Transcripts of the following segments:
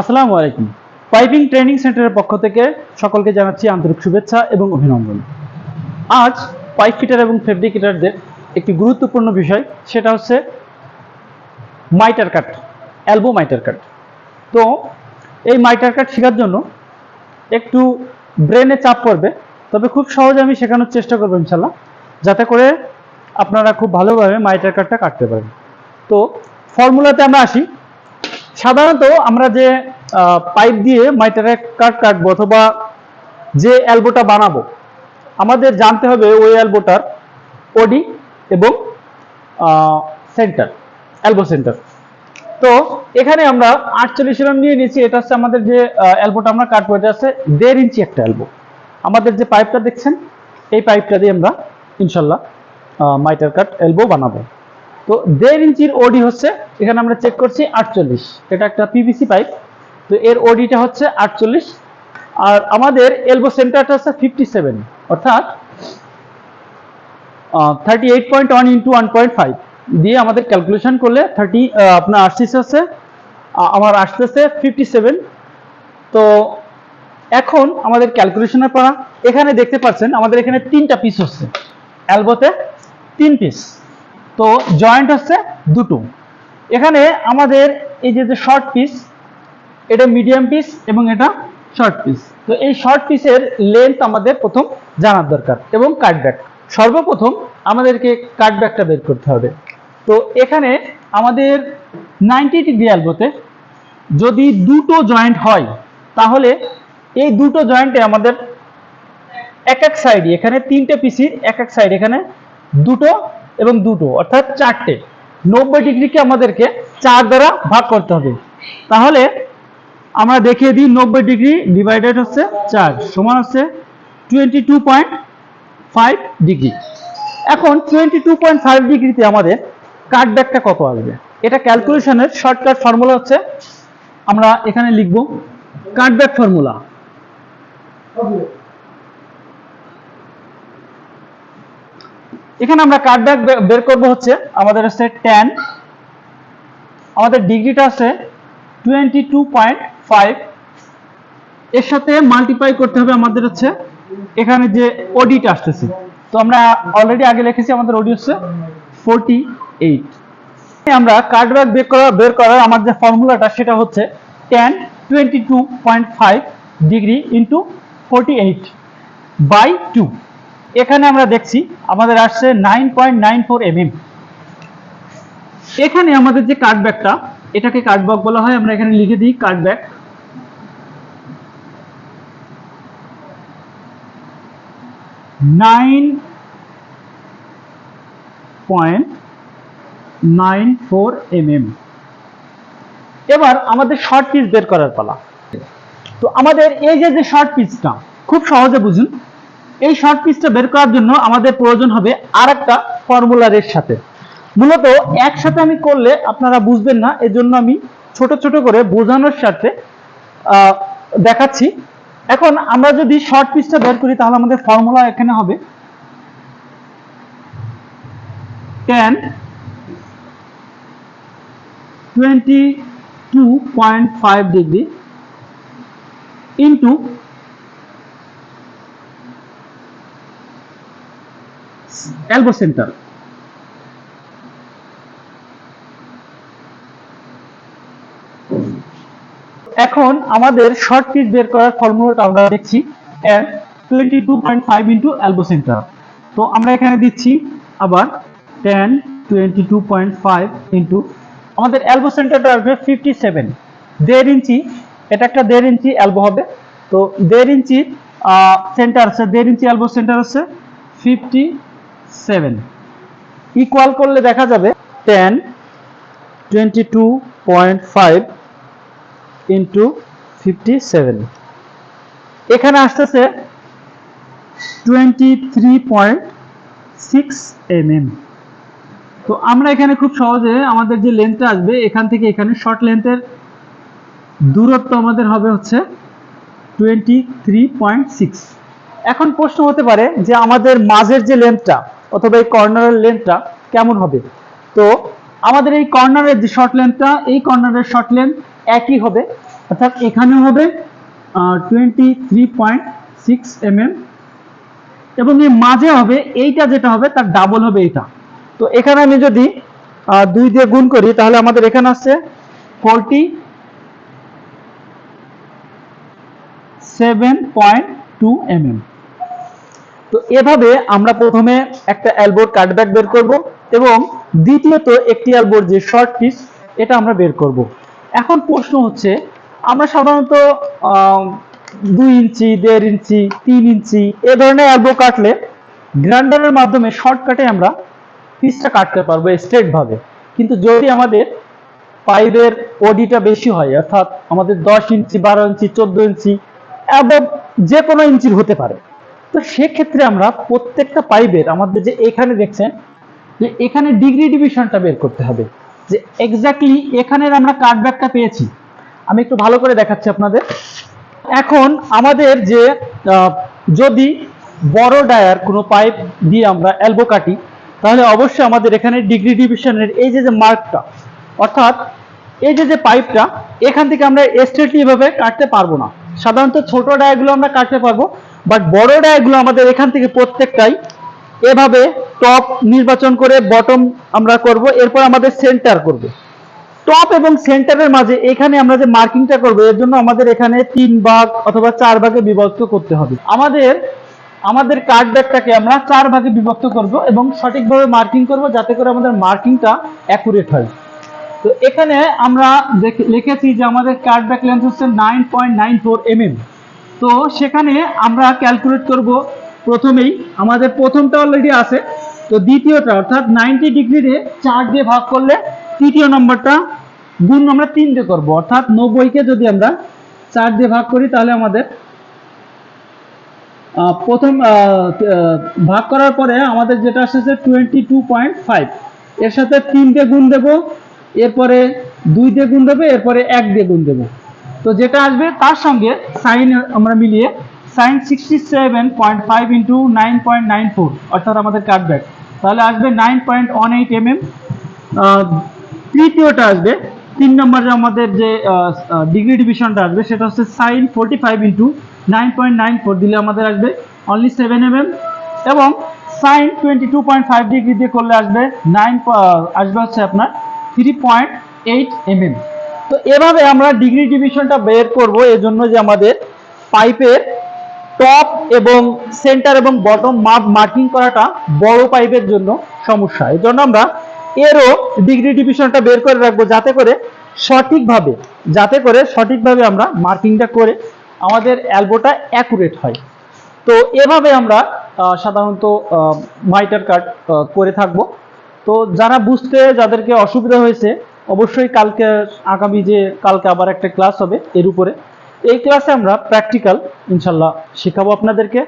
আসসালামু আলাইকুম। Piping training সেন্টারের পক্ষ থেকে সকলকে জানাচ্ছি আন্তরিক শুভেচ্ছা এবং অভিনন্দন। আজ পাইপ ফিটার এবং ফেব্রিকেটারদের একটি গুরুত্বপূর্ণ বিষয়, সেটা হচ্ছে mitre cut, elbow mitre cut. তো এই মাইটার কাট শেখার জন্য একটু ব্রেনে চাপ পড়বে, তবে খুব সহজে আমি শেখানোর চেষ্টা করব ইনশাল্লাহ যাতে করে আপনারা খুব ভালোভাবে মাইটার কাটটা কাটতে পারেন। তো ফর্মুলাতে আমরা আসি। সাধারণত আমরা যে পাইপ দিয়ে মাইটারের কাট কাটবো অথবা যে অ্যালবোটা বানাবো, আমাদের জানতে হবে ওই অ্যালবোটার ওডি এবং সেন্টার অ্যালবো সেন্টার তো এখানে আমরা আটচল্লিশ এম নিয়ে নিয়েছি, এটা হচ্ছে আমাদের যে অ্যালবোটা আমরা কাটবো, এটা হচ্ছে দেড় ইঞ্চি একটা অ্যালবো আমাদের যে পাইপটা দেখছেন, এই পাইপটা দিয়ে আমরা ইনশাল্লাহ মাইটার কাট এলবো বানাবো। তো দেড় ইঞ্চির ওডি হচ্ছে, এখানে আমরা চেক করছি আটচল্লিশ। এটা একটা পিভিসি পাইপ তো এর ওডিটা হচ্ছে আটচল্লিশ। আর আমাদের এলবো সেন্টারটা হচ্ছে ফিফটি সেভেন অর্থাৎ thirty eight point one into one point five দিয়ে আমাদের ক্যালকুলেশন করলে থার্টি আপনার আসতেছে হচ্ছে আমার আসতেছে ফিফটি সেভেন তো এখন আমাদের ক্যালকুলেশনের পড়া এখানে দেখতে পাচ্ছেন, আমাদের এখানে তিনটা পিস হচ্ছে। অ্যালবোতে তিন পিস তো জয়েন্ট হচ্ছে দুটো। এখানে আমাদের এই যে শর্ট পিস এটা মিডিয়াম পিস এবং এটা শর্ট পিস তো এই শর্ট পিসের লেন্থ আমাদের প্রথম জানার দরকার এবং কাটব্যাক সর্বপ্রথম আমাদেরকে কাটব্যাকটা বের করতে হবে। তো এখানে আমাদের নাইনটি ডিগ্রি অ্যালবোতে যদি দুটো জয়েন্ট হয়, তাহলে এই দুটো জয়েন্টে আমাদের এক এক সাইডে এখানে তিনটে পিসির এক এক সাইড এখানে দুটো এবং দুটো, অর্থাৎ চারটে। নব্বই ডিগ্রিকে আমাদেরকে চার দ্বারা ভাগ করতে হবে। তাহলে আমরা দেখিয়ে দিই নব্বই ডিগ্রি ডিভাইডেড হচ্ছে চার, সমান হচ্ছে twenty two point five degree. এখন টোয়েন্টি টু পয়েন্ট ফাইভ ডিগ্রিতে আমাদের কাটব্যাকটা কত আসবে? এটা ক্যালকুলেশনের শর্টকাট ফর্মুলা হচ্ছে, আমরা এখানে লিখব কাটব্যাক ফর্মুলা এখানে আমরা কাটব্যাক বের করব হচ্ছে আমাদের হচ্ছে টেন আমাদের ডিগ্রিটা আছে টোয়েন্টি টু পয়েন্ট ফাইভ এর সাথে মাল্টিপ্লাই করতে হবে আমাদের হচ্ছে এখানে যে ওডিটা আসতেছে। তো আমরা অলরেডি আগে লিখেছি আমাদের ওডি হচ্ছে ফোরটি এইট আমরা কাটব্যাক বের করা বের করার আমার যে ফর্মুলাটা সেটা হচ্ছে ten twenty two point five degree into forty eight by two এখানে আমরা দেখছি আমাদের আসছে nine point nine four M M. এখানে আমাদের যে কাটব্যাকটা এটাকে কাটব্যাক বলা হয়, আমরা এখানে লিখে দিই cutback nine point nine four M M. এবার আমাদের শর্ট পিস বের করার পালা। তো আমাদের এই যে যে শর্ট পিসটা খুব সহজে বুঝুন এই শর্ট পিসটা বের করার জন্য আমাদের প্রয়োজন হবে আর একটা ফর্মুলার এর সাথে। মূলত একসাথে আমি করলে আপনারা বুঝবেন না, এজন্য আমি ছোট ছোট করে বোঝানোর সাথে দেখাচ্ছি। এখন আমরা যদি শর্ট পিসটা বের করি, তাহলে আমাদের ফর্মুলা এখানে হবে ten twenty two point five degree into elbow center. এখন আমাদের শর্ট পিচ বের করার ফর্মুলাটা আমরা দেখছি point five into elbow centre তো আমরা এখানে দিচ্ছি আবার ten twenty two point five into আমাদের অ্যালবো সেন্টারটা আসবে ফিফটি সেভেন দেড় ইঞ্চি, এটা একটা দেড় ইঞ্চি এলবো হবে। তো দেড় ইঞ্চি সেন্টার আছে, দেড় ইঞ্চি অ্যালবো সেন্টার আছে সেভেন ইকুয়াল করলে দেখা যাবে টেন টোয়েন্টি টু এখানে আসতেছে টোয়েন্টি থ্রি তো আমরা এখানে খুব সহজে আমাদের যে লেন্থটা আসবে, এখান থেকে এখানে শর্ট লেন্থের দূরত্ব আমাদের হবে হচ্ছে টোয়েন্টি এখন প্রশ্ন হতে পারে যে আমাদের মাঝের যে লেন্থটা অথবা এই কর্নারের লেন্থটা কেমন হবে? তো আমাদের এই কর্নারের যে শর্ট লেন্থটা এই কর্নারের শর্ট লেন্থ একই হবে। অর্থাৎ এখানেও হবে twenty three point six M M এবং এই মাঝে হবে, এইটা যেটা হবে, তার ডাবল হবে এটা। তো এখানে আমি যদি দুই দিয়ে গুণ করি, তাহলে আমাদের এখানে আসছে forty seven point two M M তো এভাবে আমরা প্রথমে একটা অ্যালবোর কাটব্যাক বের করব এবং দ্বিতীয়ত একটি অ্যালবোর যে শর্ট পিস, এটা আমরা বের করব। এখন প্রশ্ন হচ্ছে, আমরা সাধারণত দুই ইঞ্চি, দেড় ইঞ্চি, তিন ইঞ্চি এ ধরনের অ্যালবো কাটলে গ্রাইন্ডারের মাধ্যমে শর্টকাটে আমরা পিসটা কাটতে পারব স্ট্রেট ভাবে। কিন্তু যদি আমাদের পাইপের ওডিটা বেশি হয়, অর্থাৎ আমাদের দশ ইঞ্চি, বারো ইঞ্চি, চোদ্দ ইঞ্চি এবং যে কোনো ইঞ্চির হতে পারে তো সেক্ষেত্রে আমরা প্রত্যেকটা পাইপের আমাদের যে এখানে দেখছেন, যে এখানে ডিগ্রি ডিভিশনটা বের করতে হবে। যে এক্স্যাক্টলি এখানের আমরা কাটব্যাকটা পেয়েছি। আমি একটু ভালো করে দেখাচ্ছি আপনাদের। এখন আমাদের যে যদি বড় ডায়ার কোনো পাইপ দিয়ে আমরা অ্যালবো কাটি, তাহলে অবশ্যই আমাদের এখানে ডিগ্রি ডিভিশনের এই যে যে মার্কটা অর্থাৎ এই যে যে পাইপটা এখান থেকে আমরা স্ট্রেটলি ভাবে কাটতে পারব না। সাধারণত ছোট ডায়াগুলো আমরা কাটতে পারব। বাট বড় ডায়াগুলো আমাদের এখান থেকে প্রত্যেকটাই এভাবে টপ নির্বাচন করে বটম আমরা করব, এরপর আমাদের সেন্টার করব। টপ এবং সেন্টারের মাঝে এখানে আমরা যে মার্কিংটা করব, এর জন্য আমাদের এখানে তিন ভাগ অথবা চার ভাগে বিভক্ত করতে হবে। আমাদের আমাদের কার্ড ব্যাগটাকে আমরা চার ভাগে বিভক্ত করব এবং সঠিকভাবে মার্কিং করব যাতে করে আমাদের মার্কিংটা অ্যাকুরেট হয়। তো এখানে আমরা লিখেছি যে আমাদের কার্ড ব্যাক লেন্থ হচ্ছে nine point nine four M M তো সেখানে আমরা ক্যালকুলেট করব প্রথমেই, আমাদের প্রথমটা অলরেডি আছে, তো দ্বিতীয়টা, অর্থাৎ নাইনটি ডিগ্রিতে চার দিয়ে ভাগ করলে তৃতীয় নম্বরটা গুণ আমরা তিন দিয়ে করব, অর্থাৎ নব্বইকে যদি আমরা চার দিয়ে ভাগ করি, তাহলে আমাদের প্রথম ভাগ করার পরে আমাদের যেটা আসছে টোয়েন্টি টু পয়েন্ট ফাইভ এর সাথে তিন দিয়ে গুণ দেবো, এরপরে দুই দিয়ে গুণ দেবো, এরপরে এক দিয়ে গুণ দেবো। তো যেটা আসবে তার সঙ্গে সাইন আমরা মিলিয়ে, sine sixty seven point five into nine point nine four অর্থাৎ আমাদের কাটব্যাক তাহলে আসবে nine point one eight M M তৃতীয়টা আসবে, তিন নম্বরে আমাদের যে ডিগ্রি ডিভিশনটা আসবে, সেটা হচ্ছে sine forty five into nine point nine four দিলে আমাদের আসবে অনলি সেভেন এম এম এবং sine twenty two point five degree দিয়ে করলে আসবে নাইন আসবে হচ্ছে আপনার three point eight M M তো এভাবে আমরা ডিগ্রি ডিভিশনটা বের করব এজন্য যে আমাদের পাইপের টপ এবং সেন্টার এবং বটম মাপ মার্কিং করাটা বড় পাইপের জন্য সমস্যা। এই জন্য আমরা এরও ডিগ্রি ডিভিশনটা বের করে রাখব যাতে করে সঠিকভাবে, যাতে করে সঠিকভাবে আমরা মার্কিংটা করে আমাদের অ্যালবোটা অ্যাকুরেট হয়। তো এভাবে আমরা সাধারণত মাইটার কাট করে থাকব। তো যারা বুঝতে, যাদেরকে অসুবিধা হয়েছে অবশ্যই কালকে, আগামী যে কালকে আবার একটা ক্লাস হবে এর উপরে। এই ক্লাসে আমরা প্র্যাকটিক্যাল ইনশাল্লাহ শেখাবো আপনাদেরকে।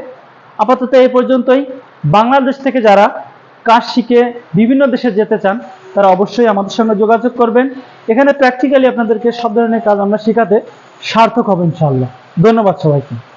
আপাতত এই পর্যন্তই। বাংলাদেশ থেকে যারা কাজ শিখে বিভিন্ন দেশে যেতে চান, তারা অবশ্যই আমাদের সঙ্গে যোগাযোগ করবেন। এখানে প্র্যাকটিক্যালি আপনাদেরকে সব ধরনের কাজ আমরা শেখাতে সার্থক হবে ইনশাল্লাহ। ধন্যবাদ সবাইকে।